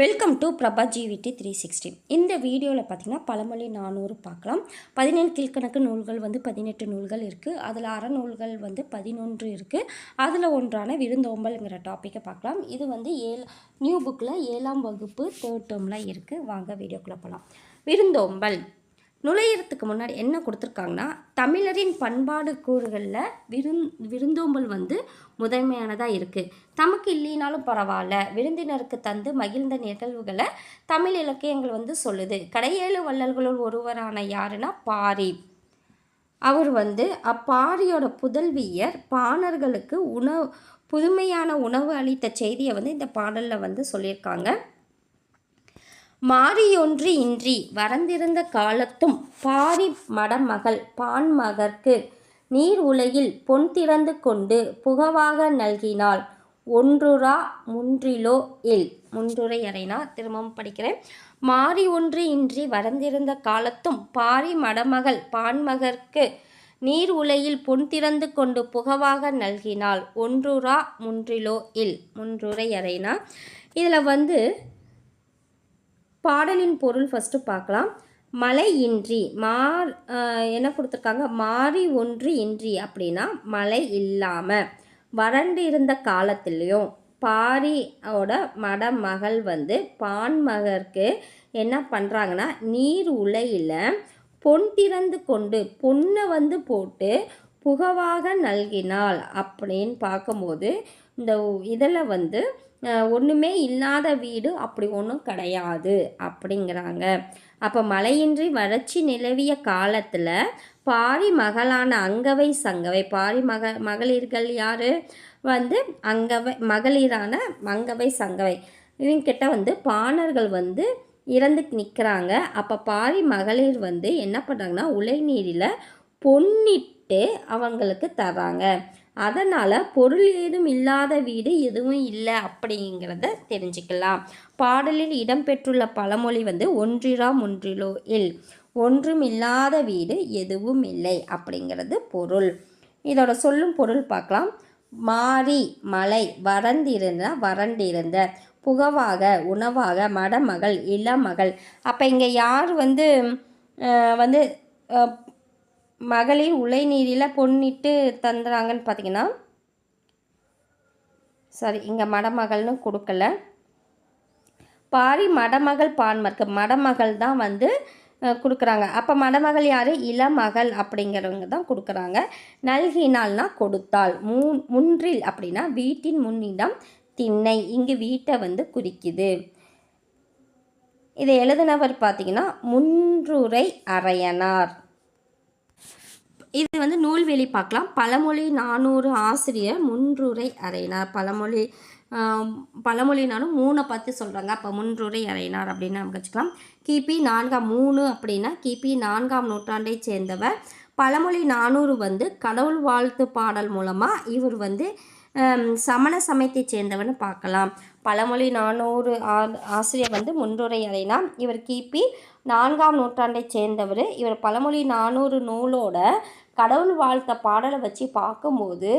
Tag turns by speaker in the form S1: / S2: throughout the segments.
S1: Welcome to Prabha GVT three sixty இந்த வீடியோவில் பார்த்தீங்கன்னா பழமொழி நானூறு பார்க்கலாம். பதினேழு கீழ்கணக்கு நூல்கள் வந்து பதினெட்டு நூல்கள் இருக்குது அதில் அறநூல்கள் வந்து பதினொன்று இருக்குது அதில் ஒன்றான விருந்தோம்பல்ங்கிற டாப்பிக்கை பார்க்கலாம். இது வந்து ஏழு நியூ புக்கில் ஏழாம் வகுப்பு தேர்ட் டேர்மில் இருக்குது வாங்க வீடியோக்குள்ளே போகலாம் விருந்தோம்பல். நுழையிறதுக்கு முன்னாடி என்ன கொடுத்துருக்காங்கன்னா தமிழரின் பண்பாடு கூறுகளில் விருந் விருந்தோம்பல் வந்து முதன்மையானதாக இருக்குது தமக்கு இல்லைனாலும் பரவாயில்ல விருந்தினருக்கு தந்து மகிழ்ந்த நிகழ்வுகளை தமிழ் இலக்கியங்கள் வந்து சொல்லுது. கடையேழு வள்ளல்களுள் ஒருவரான யாருன்னா பாரி. அவர் வந்து அப்பாரியோட புதல்வியர் பாணர்களுக்கு உணவு புதுமையான உணவு அளித்த செய்தியை வந்து இந்த பாடலில் வந்து சொல்லியிருக்காங்க. மாறியொன்று இன்றி வறந்திருந்த காலத்தும் பாரி மடமகள் பான்மகற்கு நீர் உலகில் பொன் திறந்து கொண்டு புகவாக நல்கினாள். ஒன்றுரா முன்றிலோ இல். முன்றுரை அறைனா திரும்பவும் படிக்கிறேன். மாறி ஒன்று இன்றி வறந்திருந்த காலத்தும் பாரி மடமகள் பான்மகற்கு நீர் உலையில் பொன் திறந்து கொண்டு புகவாக நல்கினாள். ஒன்றுரா முன்றிலோ இல். முன்றுரை அறைனா இதில் வந்து பாடலின் பொருள் ஃபஸ்ட்டு பார்க்கலாம். மலை இன்றி மா என்ன கொடுத்துருக்காங்க? மாறி ஒன்று இன்றி அப்படின்னா மழை இல்லாமல் வறண்டு இருந்த காலத்துலேயும் பாரியோட மடமகள் வந்து பான்மகருக்கு என்ன பண்ணுறாங்கன்னா நீர் உலையில் பொன் திறந்து கொண்டு பொண்ணை வந்து போட்டு புகவாக நல்கினாள் அப்படின்னு பார்க்கும்போது இந்த இதில் வந்து ஒன்றுமே இல்லாத வீடு அப்படி ஒன்றும் கிடையாது அப்படிங்கிறாங்க. அப்போ மழையின்றி வறட்சி நிலவிய காலத்தில் பாரி மகளான அங்கவை சங்கவை பாரி மக மகளிர்கள் யார்? வந்து அங்கவை மகளிரான அங்கவை சங்கவை. இவங்கிட்ட வந்து பாணர்கள் வந்து இறந்து நிற்கிறாங்க அப்போ பாரி மகளிர் வந்து என்ன பண்ணுறாங்கன்னா உலை நீரில் பொன்னிட்டு அவங்களுக்கு தராங்க அதனால் பொருள் ஏதும் இல்லாத வீடு எதுவும் இல்லை அப்படிங்கிறத தெரிஞ்சுக்கலாம். பாடலில் இடம்பெற்றுள்ள பழமொழி வந்து ஒன்றிரா ஒன்றிலோ இல். ஒன்றும் இல்லாத வீடு எதுவும் இல்லை அப்படிங்கிறது பொருள். இதோட சொல்லும் பொருள் பார்க்கலாம். மாறி மலை வறண்டிருந்த வறண்டிருந்த. புகவாக உணவாக மடமகள் இளமகள். அப்போ இங்கே யார் வந்து வந்து மகளிர் உலை நீரில் பொன்னிட்டு தந்துறாங்கன்னு பார்த்தீங்கன்னா சாரி இங்கே மடமகள்னு கொடுக்கல. பாரி மடமகள் பான்மர்க்கு மடமகள் தான் வந்து கொடுக்குறாங்க. அப்போ மடமகள் யார்? இளமகள் அப்படிங்கிறவங்க தான் கொடுக்குறாங்க. நல்கினால்னா கொடுத்தாள். மூ முன்றில் அப்படின்னா வீட்டின் முன்னிடம் திண்ணை இங்கு வீட்டை வந்து குறிக்குது. இதை எழுதினவர் பார்த்தீங்கன்னா முன்றுரை அரையனார் இது வந்து நூல்வெளி பார்க்கலாம். பழமொழி நானூறு ஆசிரியர் முன்றுரை அறையினார். பழமொழி பழமொழினாலும் மூணை பார்த்து சொல்கிறாங்க அப்போ முன்றுரை அறையினார் அப்படின்னு நம்ம வச்சுக்கலாம். கிபி நான்காம் மூணு அப்படின்னா கிபி நான்காம் நூற்றாண்டை சேர்ந்தவர். பழமொழி நானூறு வந்து கடவுள் வாழ்த்து பாடல் மூலமாக இவர் வந்து சமண சமயத்தை சேர்ந்தவர்னு பார்க்கலாம். பழமொழி நானூறு ஆசிரியர் வந்து முன்றுரை இவர் கிபி நான்காம் நூற்றாண்டை சேர்ந்தவர். இவர் பழமொழி நானூறு நூலோட கடவுள் வாழ்த்த பாடலை வச்சு பார்க்கும்போது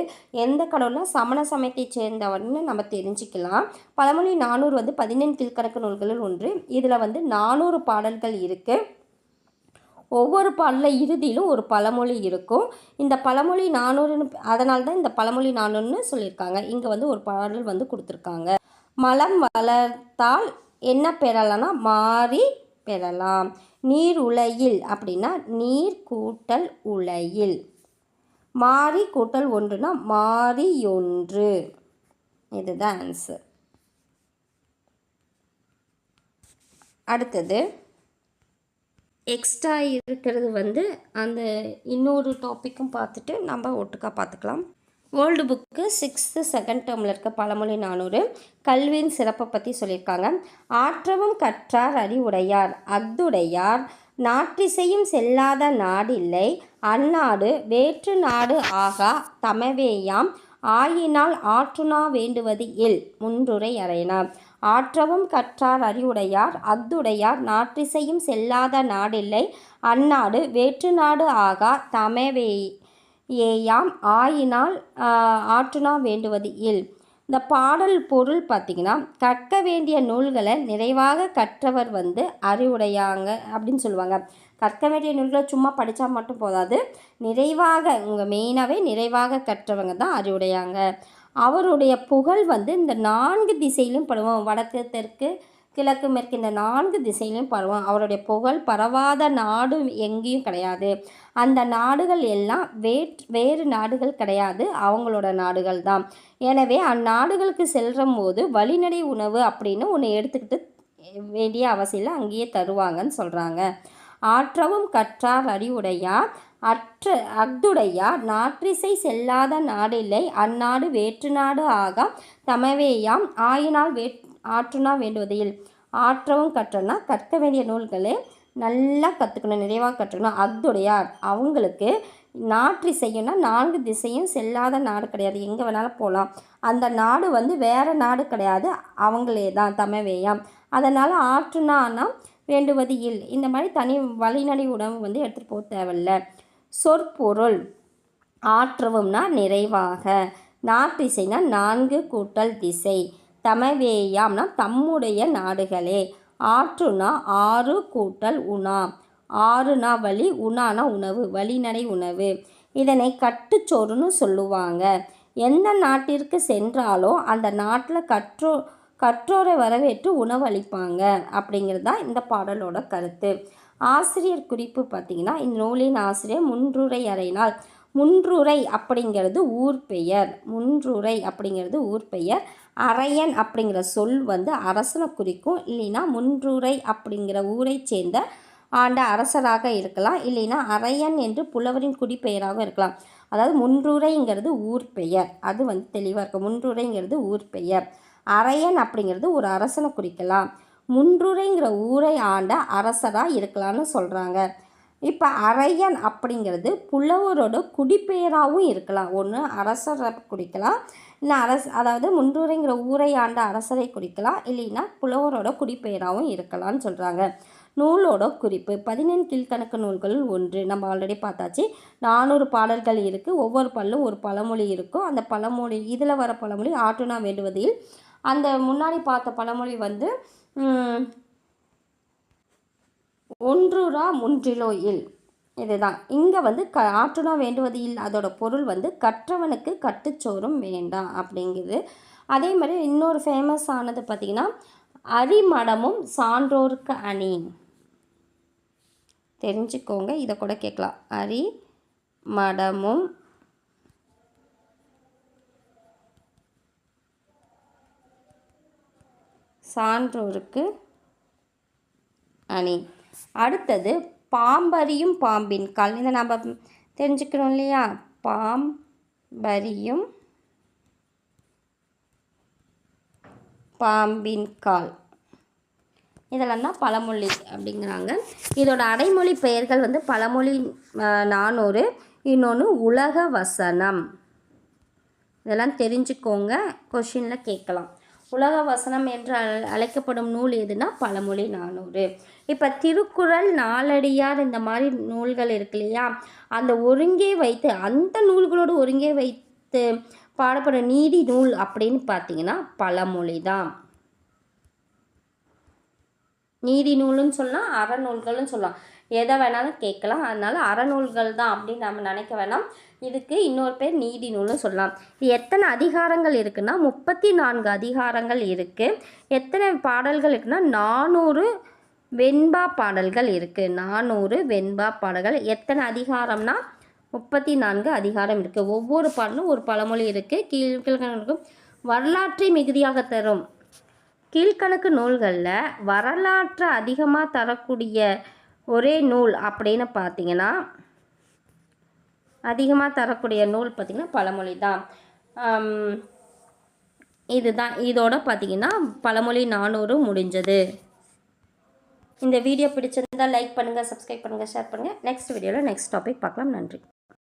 S1: எந்த கடவுளும் சமண சமயத்தை சேர்ந்தவன்னு நம்ம தெரிஞ்சுக்கலாம். பழமொழி நானூறு வந்து பதினெண் கீழ்கணக்கு நூல்களில் ஒன்று. இதில் வந்து நானூறு பாடல்கள் இருக்குது ஒவ்வொரு பாடலில் இறுதியிலும் ஒரு பழமொழி இருக்கும். இந்த பழமொழி நானூறுன்னு அதனால தான் இந்த பழமொழி நானூறுன்னு சொல்லியிருக்காங்க. இங்கே வந்து ஒரு பாடல் வந்து கொடுத்துருக்காங்க. மலம் வளர்த்தால் என்ன பெறலாம்னா மாறி பெறலாம். நீர் உலையில் அப்படின்னா நீர் கூட்டல் உலையில். மாறி கூட்டல் ஒன்றுனா மாறி ஒன்று இதுதான் ஆன்சர் அடுத்தது எக்ஸ்ட்ரா இருக்கிறது வந்து அந்த இன்னொரு டாப்பிக்கும் பார்த்துட்டு நம்ம ஒட்டுக்கா பார்த்துக்கலாம். ஓல்டு புக்கு சிக்ஸ்த்து செகண்ட் டேர்மில் இருக்க பழமொழி நானூறு. கல்வியின் சிறப்பை பற்றி சொல்லியிருக்காங்க. ஆற்றவும் கற்றார் அறிவுடையார். அத்துடையார். நாற்றிசையும் செல்லாத நாடில்லை. அந்நாடு வேற்று நாடு ஆகா தமவேயாம். ஆயினால் ஆற்றுனா வேண்டுவது இல். முன்றுரை அறையினார். ஆற்றவும் கற்றார் அறிவுடையார். அத்துடையார். நாற்றிசையும் செல்லாத நாடில்லை. அந்நாடு வேற்று நாடு ஆகா தமவே ஏயாம் ஆயினால் ஆற்றுனா வேண்டுவது இல். இந்த பாடல் பொருள் பார்த்திங்கன்னா கற்க வேண்டிய நூல்களை நிறைவாக கற்றவர் வந்து அறிவுடையாங்க அப்படின்னு சொல்லுவாங்க. கற்க வேண்டிய நூல்களை சும்மா படித்தா மட்டும் போதாது நிறைவாக உங்கள் மெயினாகவே நிறைவாக கற்றவங்க தான் அறிவுடையாங்க. அவருடைய புகழ் வந்து இந்த நான்கு திசையிலும் படுவோம். வடக்கு தெற்கு கிழக்கு மேற்கு இந்த நான்கு திசையிலும் பரவும். அவருடைய புகழ் பரவாத நாடு எங்கேயும் கிடையாது. அந்த நாடுகள் எல்லாம் வேட் வேறு நாடுகள் கிடையாது. அவங்களோட நாடுகள் தான். எனவே அந்நாடுகளுக்கு செல்கிற போது வழிநடை உணவு அப்படின்னு ஒன்று எடுத்துக்கிட்டு வேண்டிய அவசியம் அங்கேயே தருவாங்கன்னு சொல்கிறாங்க ஆற்றவும் கற்றார் அறிவுடையார். அற்ற அக்துடையார் நாற்றிசை செல்லாத நாடில்லை. அந்நாடு வேற்று நாடு ஆக தமவேயாம். ஆயினால் வேட் ஆற்றுனா வேண்டுவதையில் ஆற்றவும் கற்றனா கற்க வேண்டிய நூல்களே நல்லா கற்றுக்கணும் நிறைவாக கற்றுக்கணும். அத்துடையார். அவங்களுக்கு நாற்றிசையும்னா நான்கு திசையும் செல்லாத நாடு கிடையாது. எங்கே வேணாலும் போகலாம் அந்த நாடு வந்து வேறு நாடு கிடையாது. அவங்களே தான் தமிழ்வேயாம் அதனால் ஆற்றுனானா வேண்டுவது இல். இந்த மாதிரி தனி வழிநடை உணவு வந்து எடுத்துகிட்டு போக தேவையில்ல. சொற்பொருள். ஆற்றவும்னா நிறைவாக. நாற்றிசைனா நான்கு கூட்டல் திசை. தமவேயாம்னா தம்முடைய நாடுகளே. ஆற்றுனா ஆறு கூட்டல் உணா. ஆறுனா வழி உணானா உணவு வழிநடை உணவு. இதனை கட்டுச்சோறுன்னு சொல்லுவாங்க. எந்த நாட்டிற்கு சென்றாலும் அந்த நாட்டில் கற்றோ கற்றோரை வரவேற்று உணவளிப்பாங்க அப்படிங்கிறது தான் இந்த பாடலோட கருத்து. ஆசிரியர் குறிப்பு பார்த்திங்கன்னா இந்த நூலின் ஆசிரியர் முன்றுரை அறையினால். முன்றுரை அப்படிங்கிறது ஊர் பெயர். முன்றுரை அப்படிங்கிறது ஊர் பெயர். அரையன் அப்படிங்கிற சொல் வந்து அரசனை குறிக்கும். இல்லைன்னா முன்றுரை அப்படிங்கிற ஊரை சேர்ந்த ஆண்ட அரசராக இருக்கலாம். இல்லைன்னா அரையன் என்று புலவரின் குடிப்பெயராக இருக்கலாம். அதாவது முன்றுரைங்கிறது ஊர் பெயர். அது வந்து தெளிவாக இருக்கும் முன்றுரைங்கிறது ஊர் பெயர். அரையன் அப்படிங்கிறது ஒரு அரசனை குறிக்கலாம். முன்றுரைங்கிற ஊரை ஆண்ட அரசராக இருக்கலாம்னு சொல்கிறாங்க இப்போ அரையன் அப்படிங்கிறது புலவரோட குடிப்பெயராகவும் இருக்கலாம். ஒன்று அரசரை குறிக்கலாம். இல்லை அரசு அதாவது முன்றுரைங்கிற ஊரை ஆண்ட அரசரை குறிக்கலாம் இல்லைன்னா புலவரோட குடிப்பெயராகவும் இருக்கலாம்னு சொல்கிறாங்க நூலோட குறிப்பு பதினெண் கீழ்கணக்கு நூல்களில் ஒன்று. நம்ம ஆல்ரெடி பார்த்தாச்சு. நானூறு பாடல்கள் இருக்குது ஒவ்வொரு பல்லும் ஒரு பழமொழி இருக்கும். அந்த பழமொழி இதில் வர பழமொழி ஆட்டுனா வேண்டுவதில். அந்த முன்னாடி பார்த்த பழமொழி வந்து ஒன்றுரா முன்றிலோ இல். இதுதான். இங்கே வந்து க ஆற்றுனா வேண்டுவது இல்லை அதோட பொருள் வந்து கற்றவனுக்கு கட்டுச்சோறும் வேண்டாம் அப்படிங்குது. அதே மாதிரி இன்னொரு ஃபேமஸ் ஆனது பார்த்திங்கன்னா அரிமடமும் சான்றோருக்கு அணி தெரிஞ்சுக்கோங்க இதை கூட கேட்கலாம். அரி மடமும் சான்றோருக்கு அணி அடுத்தது பாம்பரியும் பாம்பின் கால். இதை நம்ம தெரிஞ்சுக்கிறோம் இல்லையா? பாம்பரியும் பாம்பின் கால். இதெல்லாம் தான் பழமொழி அப்படிங்கிறாங்க. இதோட அடைமொழி பெயர்கள் வந்து பழமொழி நானூறு இன்னொன்று உலக வசனம். இதெல்லாம் தெரிஞ்சுக்கோங்க. கொஷினில் கேட்கலாம். உலக வசனம் என்று அழைக்கப்படும் நூல் எதுனா பழமொழி நானூறு. இப்போ திருக்குறள் நாலடியார் இந்த மாதிரி நூல்கள் இருக்கு இல்லையா? அந்த ஒருங்கே வைத்து அந்த நூல்களோடு ஒருங்கே வைத்து பாடப்படும் நீதி நூல் அப்படின்னு பார்த்தீங்கன்னா பழமொழி தான். நீதி நூலுன்னு சொல்லலாம் அறநூல்களும் சொல்லலாம். எதை வேணாலும் கேட்கலாம். அதனால் அறநூல்கள் தான் அப்படின்னு நம்ம நினைக்க வேணாம். இதுக்கு இன்னொரு பேர் நீதி நூல்னு சொல்லலாம். இது எத்தனை அதிகாரங்கள் இருக்குன்னா முப்பத்தி நான்கு அதிகாரங்கள் இருக்குது எத்தனை பாடல்கள் இருக்குன்னா நானூறு வெண்பா பாடல்கள் இருக்குது நானூறு வெண்பா பாடல்கள். எத்தனை அதிகாரம்னா முப்பத்தி நான்கு அதிகாரம் இருக்குது ஒவ்வொரு பாடலும் ஒரு பழமொழி இருக்குது கீழ்கணக்கு வரலாற்றை மிகுதியாக தரும். கீழ்கணக்கு நூல்களில் வரலாற்றை அதிகமாக தரக்கூடிய ஒரே நூல் அப்படின்னு பார்த்தீங்கன்னா அதிகமாக தரக்கூடிய நூல் பார்த்திங்கன்னா பழமொழி தான். இதுதான். இதோட பார்த்திங்கன்னா பழமொழி நானூறு முடிஞ்சது. இந்த வீடியோ பிடிச்சிருந்தால் லைக் பண்ணுங்கள் சப்ஸ்கிரைப் பண்ணுங்கள் ஷேர் பண்ணுங்கள் நெக்ஸ்ட் வீடியோவில் நெக்ஸ்ட் டாபிக் பார்க்கலாம். நன்றி.